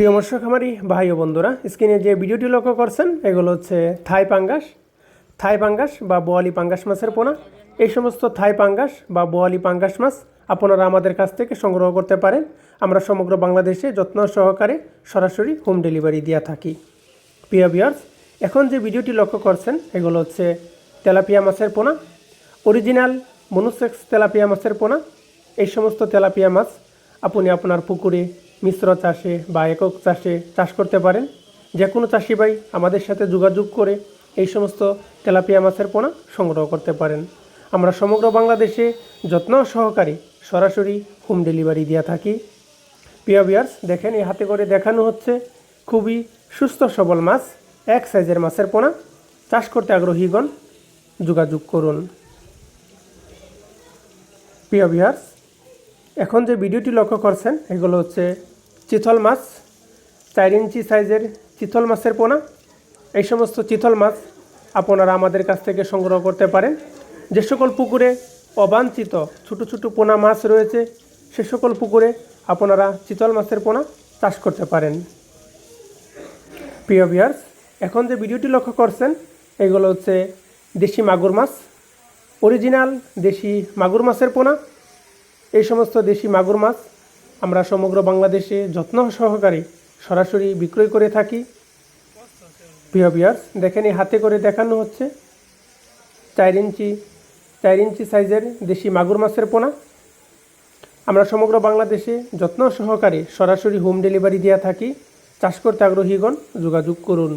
প্রিয় মৎস্য খামারি, ভাই ও বন্ধুরা, স্ক্রিনে যে ভিডিওটি লক্ষ্য করছেন, এগুলো হচ্ছে থাই পাঙ্গাস। থাই পাঙ্গাস বা বোয়ালি পাঙ্গাস মাছের পোনা। এই সমস্ত থাই পাঙ্গাস বা বোয়ালি পাঙ্গাস মাছ আপনারা আমাদের কাছ থেকে সংগ্রহ করতে পারেন। আমরা সমগ্র বাংলাদেশে যত্ন সহকারে সরাসরি হোম ডেলিভারি দিয়ে থাকি। প্রিয় বিয়ার্স এখন যে ভিডিওটি লক্ষ্য করছেন, এগুলো হচ্ছে তেলাপিয়া মাছের পোনা। অরিজিনাল মনুসেক্স তেলাপিয়া মাছের পোনা। এই সমস্ত তেলাপিয়া মাছ আপনি আপনার পুকুরে মিশ্র চাষে বা একক চাষে চাষ করতে পারেন। যে কোনো চাষি ভাই আমাদের সাথে যোগাযোগ করে এই সমস্ত তেলাপিয়া মাছের পোনা সংগ্রহ করতে পারেন। আমরা সমগ্র বাংলাদেশে যত্ন সহকারে সরাসরি হোম ডেলিভারি দিয়ে থাকি। প্রিয় বিয়ার্স দেখেন এই হাতে করে দেখানো হচ্ছে খুবই সুস্থ সবল মাছ, এক সাইজের মাছের পোনা। চাষ করতে আগ্রহীগণ যোগাযোগ করুন। প্রিয় বিয়ার্স এখন যে ভিডিওটি লক্ষ্য করছেন, এগুলো হচ্ছে চিতল মাছ, চার ইঞ্চি সাইজের চিতল মাছের পোনা। এই সমস্ত চিতল মাছ আপনারা আমাদের কাছ থেকে সংগ্রহ করতে পারেন। যে সকল পুকুরে অবাঞ্ছিত ছোটো ছোটো পোনা মাছ রয়েছে, সে সকল পুকুরে আপনারা চিতল মাছের পোনা চাষ করতে পারেন। প্রিয় ভিউয়ার্স এখন যে ভিডিওটি লক্ষ্য করছেন, এগুলো হচ্ছে দেশি মাগুর মাছ। অরিজিনাল দেশি মাগুর মাছের পোনা। এই সমস্ত দেশি মাগুর মাছ আমরা সমগ্র বাংলাদেশে যত্ন সহকারে সরাসরি বিক্রয় করে থাকি। প্রিয় বিয়ার্স দেখেন এই হাতে করে দেখানো হচ্ছে চার ইঞ্চি চার ইঞ্চি সাইজের দেশি মাগুর মাছের পোনা। আমরা সমগ্র বাংলাদেশে যত্ন সহকারে সরাসরি হোম ডেলিভারি দেওয়া থাকি। চাষ করতে আগ্রহীগণ যোগাযোগ করুন।